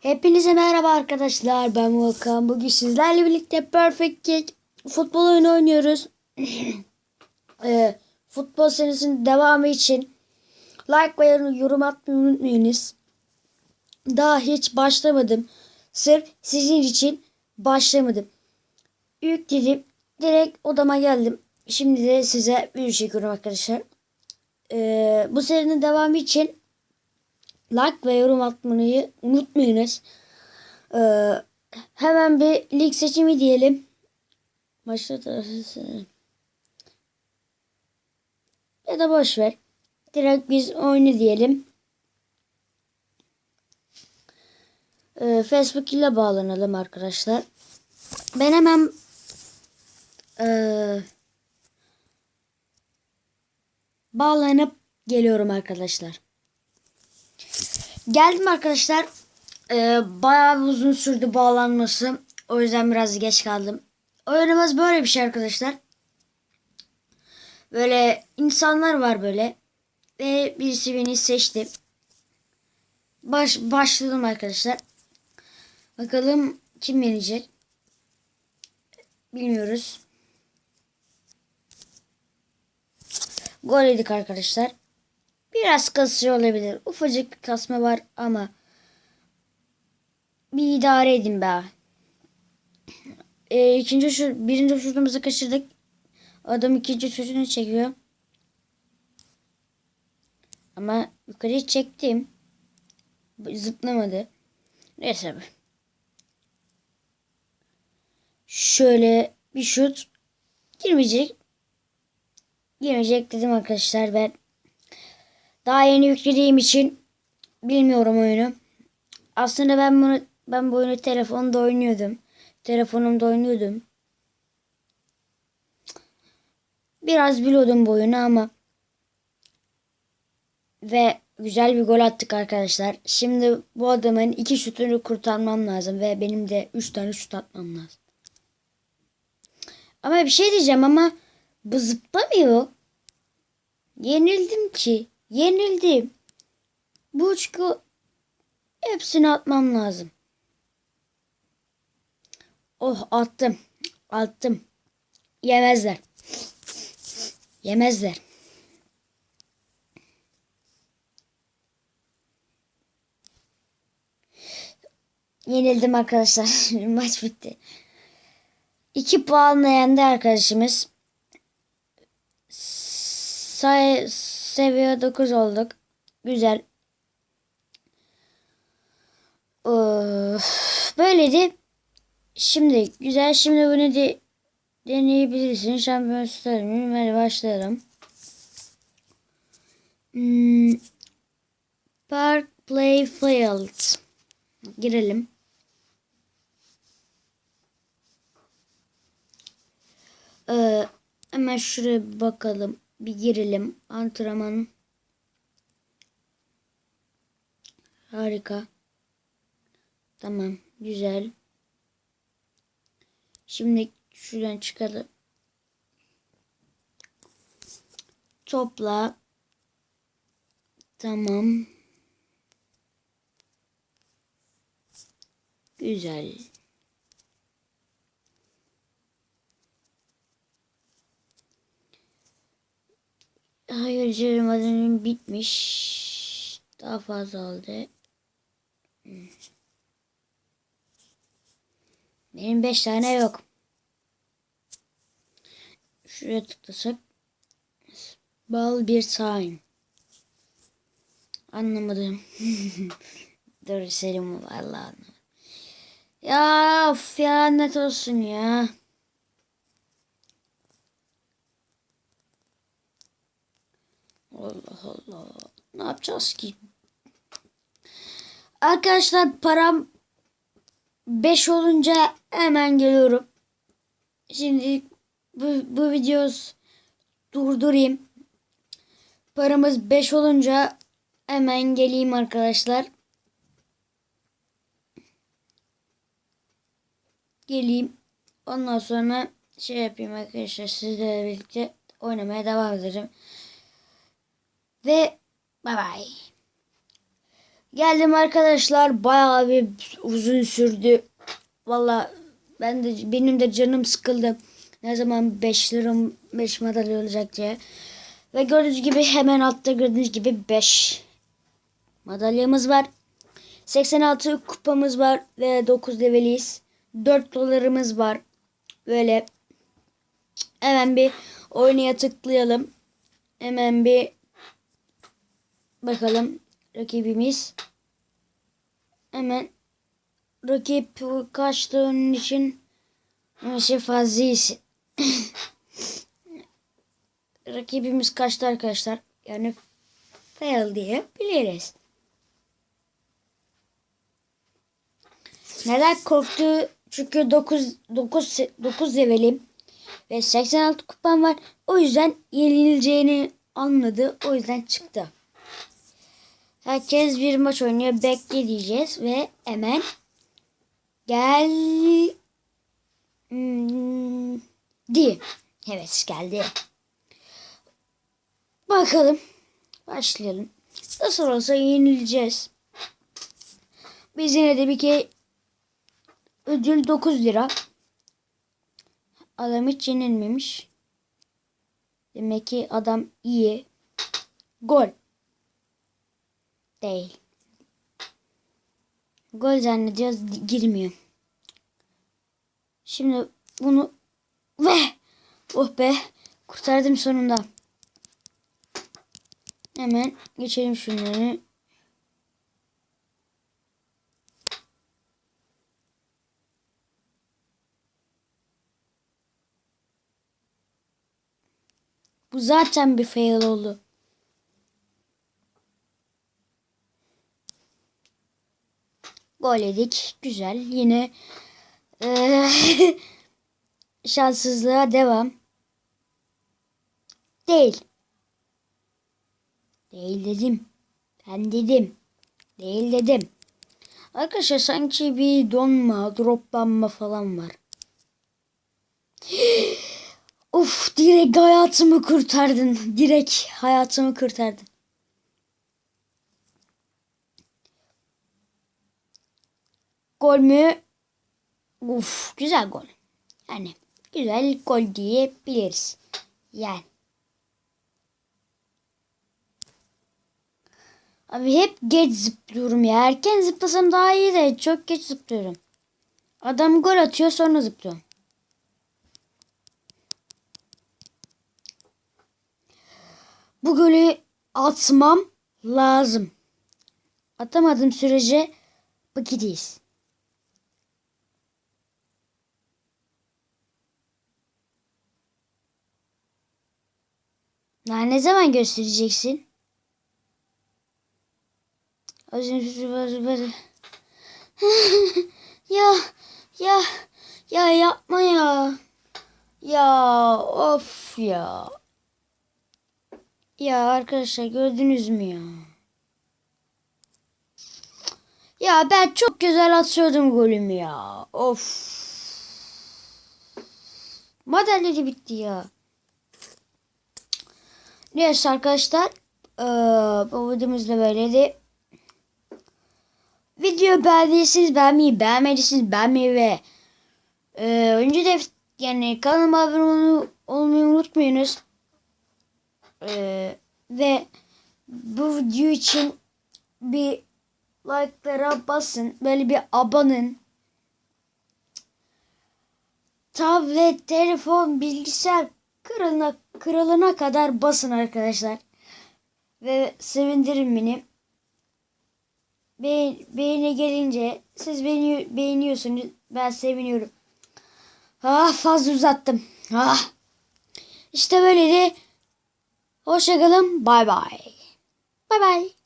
Hepinize merhaba arkadaşlar. Ben Volkan. Bugün sizlerle birlikte Perfect Kick futbol oyunu oynuyoruz. Ee, futbol serisinin devamı için like ve yorum atmayı unutmayınız. Daha hiç başlamadım. Sırf sizin için başlamadım. Yükledim. Direkt odama geldim. Şimdi de size video çekiyorum arkadaşlar. Ee, bu serinin devamı için like ve yorum atmayı unutmayınız. Ee, hemen bir lig seçimi diyelim. Başlat arası. Ya da boş ver. Direkt biz oyunu diyelim. Ee, Facebook ile bağlanalım arkadaşlar. Ben hemen ee, bağlanıp geliyorum arkadaşlar. Geldim arkadaşlar. Ee, bayağı uzun sürdü bağlanması. O yüzden biraz geç kaldım. Oyunumuz böyle bir şey arkadaşlar. Böyle insanlar var böyle. Ve birisi beni seçti. Baş, başladım arkadaşlar. Bakalım kim yenecek. Bilmiyoruz. Gol yedik arkadaşlar. Biraz kasıyor olabilir. Ufacık bir kasma var ama bir idare edin be. Ee, ikinci şut, birinci şutumuzu kaçırdık. Adam ikinci şutunu çekiyor. Ama yukarı çektim. Zıplamadı. Neyse. Şöyle bir şut girmeyecek. Girmeyecek dedim arkadaşlar ben. Daha yeni yüklediğim için bilmiyorum oyunu. Aslında ben bunu ben bu oyunu telefonda oynuyordum. Telefonumda oynuyordum. Biraz biliyordum bu oyunu ama ve güzel bir gol attık arkadaşlar. Şimdi bu adamın iki şutunu kurtarmam lazım ve benim de üç tane şut atmam lazım. Ama bir şey diyeceğim ama bu zıplamıyor. Yenildim ki. Yenildim. Bu uçku hepsini atmam lazım. Oh attım. Attım. Yemezler. Yemezler. Yenildim arkadaşlar. Maç bitti. İki puanla yendi arkadaşımız. Say seviye 9 olduk. Güzel. Of, böyleydi. Şimdi güzel. Şimdi bunu de, deneyebilirsin. Şampiyon starım. Hadi başlayalım. Hmm, Park Play Field. Girelim. Ee, hemen şuraya bakalım. Bir girelim. Antrenman. Harika. Tamam. Güzel. Şimdi şuradan çıkalım. Topla. Tamam. Güzel. Hayır canım adamın bitmiş. Daha fazla oldu. Benim beş tane yok. Şuraya tıklasak. Bal bir time. Anlamadım. Dur Selim vallahi anlamadım. Ya of ya net olsun ya. Allah Allah. Ne yapacağız ki? Arkadaşlar param 5 olunca hemen geliyorum. Şimdi bu, bu videoyu durdurayım. Paramız 5 olunca hemen geleyim arkadaşlar. Geleyim. Ondan sonra şey yapayım arkadaşlar sizlerle birlikte oynamaya devam ederim. Ve bay bay. Geldim arkadaşlar. Bayağı bir uzun sürdü. Valla ben de benim de canım sıkıldı. Ne zaman 5 liram 5 madalya olacak diye. Ve gördüğünüz gibi hemen altta gördüğünüz gibi 5 madalyamız var. 86 kupamız var ve 9 leveliyiz. 4 dolarımız var. Böyle hemen bir oynaya tıklayalım. Hemen bir bakalım rakibimiz. Hemen rakip kaçtı onun için fazla iyisin. Rakibimiz kaçtı arkadaşlar. Yani fail diye biliriz. Neden korktu? Çünkü 9 9 9 levelim ve 86 kupam var. O yüzden yenileceğini anladı. O yüzden çıktı. Herkes bir maç oynuyor. Bekle diyeceğiz ve hemen gel Hmm, di. Evet geldi. Bakalım. Başlayalım. Nasıl olsa yenileceğiz. Biz yine de bir kere ödül 9 lira. Adam hiç yenilmemiş. Demek ki adam iyi. Gol. Değil. Gol zannediyoruz girmiyor. Şimdi bunu ve oh be kurtardım sonunda. Hemen geçelim şunları. Bu zaten bir fail oldu. Gol yedik. Güzel. Yine ee, şanssızlığa devam. Değil. Değil dedim. Ben dedim. Değil dedim. Arkadaşlar sanki bir donma, droplanma falan var. Uf direkt hayatımı kurtardın. Direkt hayatımı kurtardın. Gol mü? Uf güzel gol. Yani güzel gol diyebiliriz. Yani. Abi hep geç zıplıyorum ya. Erken zıplasam daha iyi de çok geç zıplıyorum. Adam gol atıyor sonra zıplıyorum. Bu golü atmam lazım. Atamadığım sürece bakacağız. Ya ne zaman göstereceksin? ya ya ya yapma ya. Ya of ya. Ya arkadaşlar gördünüz mü ya? Ya ben çok güzel atıyordum golümü ya. Of. Madalya bitti ya. Neyse arkadaşlar. Ee, bu videomuz da böyleydi. Video beğendiyseniz beğenmeyi, beğenmediyseniz beğenmeyi ve e, önce de yani kanalıma abone olmayı unutmayınız. E, ve bu video için bir like'lara basın. Böyle bir abanın. Tablet, telefon, bilgisayar kırılana, kırılana kadar basın arkadaşlar. Ve sevindirin beni. Be beğeni gelince siz beni beğeniyorsunuz. Ben seviniyorum. Ah fazla uzattım. Ah. İşte böyleydi. Hoşçakalın. Bay bay. Bay bay.